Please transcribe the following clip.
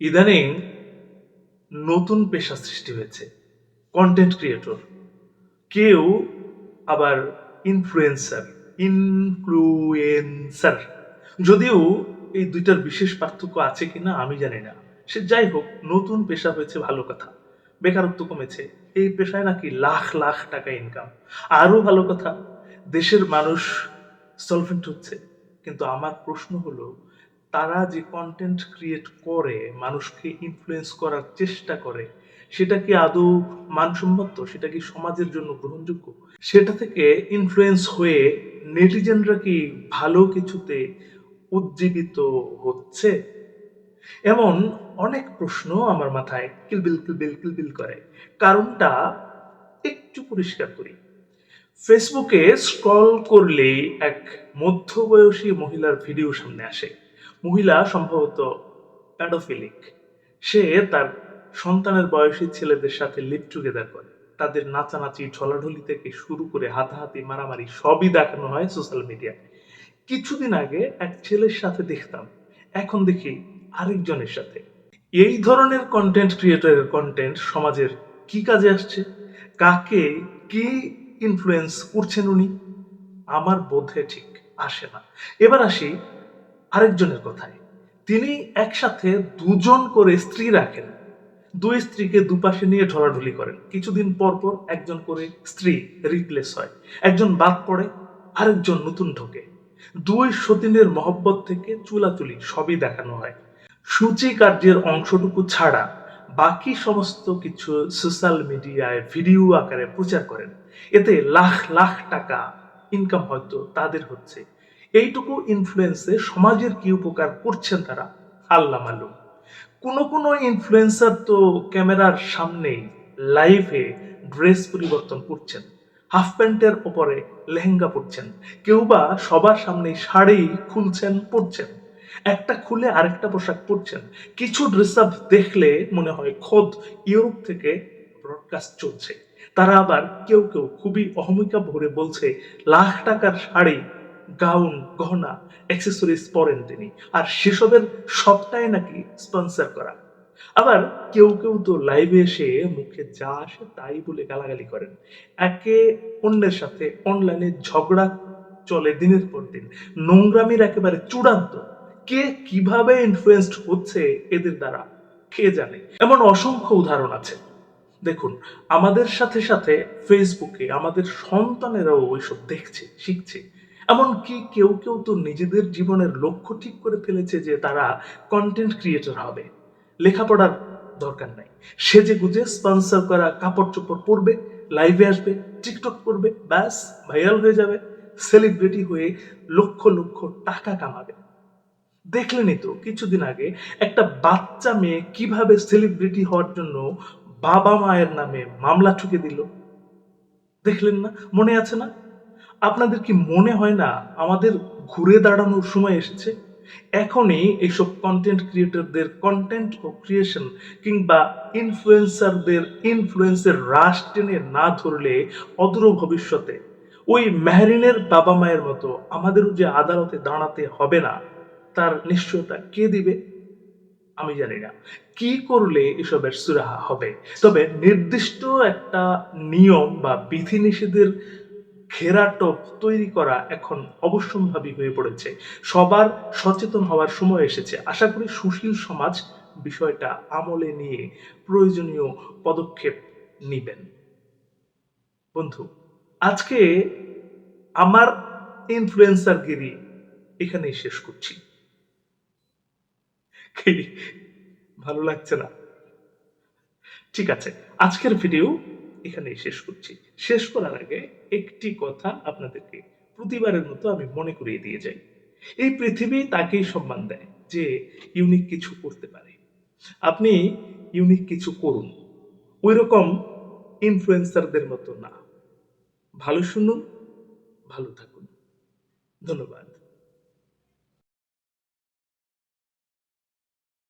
ইদানিং নতুন পেশা সৃষ্টি হয়েছে কন্টেন্ট ক্রিয়েটর কেউ আবার ইনফ্লুয়েন্সার ইনফ্লুয়েন্সার যদিও এই দুইটার বিশেষ পার্থক্য আছে কিনা আমি জানি না। সে যাই হোক, নতুন পেশা হয়েছে ভালো কথা। বেকারত্ব কমেছে, এই পেশায় নাকি লাখ লাখ টাকা ইনকাম আরও ভালো কথা, দেশের মানুষ সলভেন্ট হচ্ছে। কিন্তু আমার প্রশ্ন হলো তারা যে কন্টেন্ট ক্রিয়েট করে, মানুষকে ইনফ্লুয়েন্স করার চেষ্টা করে, সেটা কি আদৌ মানসম্মত? সেটা কি সমাজের জন্য গ্রহণযোগ্য? সেটা থেকে ইনফ্লুয়েন্স হয়ে নেটিজেনরা কি ভালো কিছুতে উজ্জীবিত হচ্ছে? এমন অনেক প্রশ্ন আমার মাথায় কিলবিল কিলবিল কিলবিল করে। কারণটা একটু পরিষ্কার করি। ফেসবুকে স্ক্রল করলেই এক মধ্যবয়সী মহিলার ভিডিও সামনে আসে। মহিলা সম্ভবত প্যাডোফিলিক সে তার সন্তানের বয়সী ছেলেদের সাথে লিপ টুগেদার করে। তাদের নাচানাচি ঢলাঢলি থেকে শুরু করে হাতাহাতি, মারামারি সবই দেখানো হয় সোশ্যাল মিডিয়ায় কিছুদিন আগে এক ছেলের সাথে দেখতাম। এখন দেখি আরেকজনের সাথে। এই ধরনের কন্টেন্ট ক্রিয়েটরের কন্টেন্ট সমাজের কি কাজে আসছে? কাকে কি ইনফ্লুয়েন্স করছেন উনি? আমার বোধে ঠিক আসে না। এবার আসি আরেকজনের কথায়। তিনি একসাথে দুজন করে স্ত্রী রাখেন। দুই স্ত্রীকে দুপাশে নিয়ে ঢলাঢলি করেন। কিছুদিন পর পর একজন করে স্ত্রী রিপ্লেস হয়। একজন বাদ পড়ে, আরেকজন নতুন ঢোকে। দুই সতীনের মহব্বত থেকে চুলাচুলি সবই দেখানো হয়। সূচি কার্যের অংশটুকু ছাড়া বাকি সমস্ত কিছু সোশ্যাল মিডিয়ায় ভিডিও আকারে প্রচার করেন। এতে লাখ লাখ টাকা ইনকাম হয়তো তাদের হচ্ছে। এইটুকু ইনফ্লুয়েন্সে সমাজের কি উপকার করছেন তারা? আল্লাহ মালুম। কোনো কোনো ইনফ্লুয়েন্সার তো ক্যামেরার সামনেই লাইভে ড্রেস পরিবর্তন করছেন। হাফ প্যান্টের ওপরে লেহেঙ্গা পরছেন। কেউ বা সবার সামনে শাড়ি খুলছেন, পরছেন। একটা খুলে আরেকটা পোশাক পরছেন। কিছু ড্রেস আপ দেখলে মনে হয় খোদ ইউরোপ থেকে ব্রডকাস্ট চলছে। তারা আবার কেউ কেউ খুবই অহমিকা ভরে বলছে, লাখ টাকার শাড়ি গাউন, গহনা অ্যাক্সেসরিজ পরেন তিনি। আর সেসবের সবটাই নাকি স্পন্সর করা। আবার কেউ কেউ তো লাইভে এসে মুখে যা আসে তাই বলে গালাগালি করেন। একে অন্যের সাথে অনলাইনে ঝগড়া চলে দিনের পর দিন। নোংরামির একেবারে চূড়ান্ত। কে কীভাবে ইনফ্লুয়েসড হচ্ছে এদের দ্বারা, কে জানে? এমন অসংখ্য উদাহরণ আছে। দেখুন, আমাদের সাথে সাথে ফেসবুকে আমাদের সন্তানেরাও ওইসব দেখছে, শিখছে। এমনকি কেউ কেউ তো নিজেদের জীবনের লক্ষ্য ঠিক করে ফেলেছে যে তারা কন্টেন্ট ক্রিয়েটর হবে। লেখাপড়ার দরকার নাই। সেজে গুজে স্পন্সর করা কাপড় চোপড় পরবে লাইভে আসবে টিকটক করবে, ব্যাস ভাইরাল হয়ে যাবে সেলিব্রিটি হয়ে লক্ষ লক্ষ টাকা কামাবে। দেখলেনই তো, কিছুদিন আগে একটা বাচ্চা মেয়ে কীভাবে সেলিব্রিটি হওয়ার জন্য বাবা মায়ের নামে মামলা ঠুকে দিল। দেখলেন না? মনে আছে না? আপনাদের কি মনে হয় না আমাদের ঘুরে দাঁড়ানোর সময় এসেছে? এখনই এইসব কন্টেন্ট ক্রিয়েটরদের কন্টেন্ট ও ক্রিয়েশন কিংবা ইনফ্লুয়েন্সারদের ইনফ্লুয়েন্সের রাশ টেনে না ধরলে অদূর ভবিষ্যতে ওই মেহরিনের বাবা মায়ের মতো আমাদেরও যে আদালতে দাঁড়াতে হবে না, তার নিশ্চয়তা কে দিবে? আমি জানি না। কি করলে এসবের সুরাহা হবে? তবে নির্দিষ্ট একটা নিয়ম বা বিধিনিষেধের ঘেরাটোপ তৈরি করা এখন অবশ্যম্ভাবী হয়ে পড়েছে। সবার সচেতন হওয়ার সময় এসেছে। আশা করি সুশীল সমাজ বিষয়টা আমলে নিয়ে প্রয়োজনীয় পদক্ষেপ নিবেন। বন্ধু, আজকে আমার ইনফ্লুয়েন্সার গিরি এখানেই শেষ করছি। ভালো লাগছে না? ঠিক আছে, আজকের ভিডিও এখানেই শেষ করছি। শেষ করার আগে একটি কথা আপনাদেরকে প্রতিবারের মতো আমি মনে করিয়ে দিয়ে যাই। এই পৃথিবী তাকেই সম্মান দেয় যে ইউনিক কিছু করতে পারে। আপনি ইউনিক কিছু করুন। ওই রকম ইনফ্লুয়েন্সারদের মতো না। ভালো শুনুন, ভালো থাকুন। ধন্যবাদ।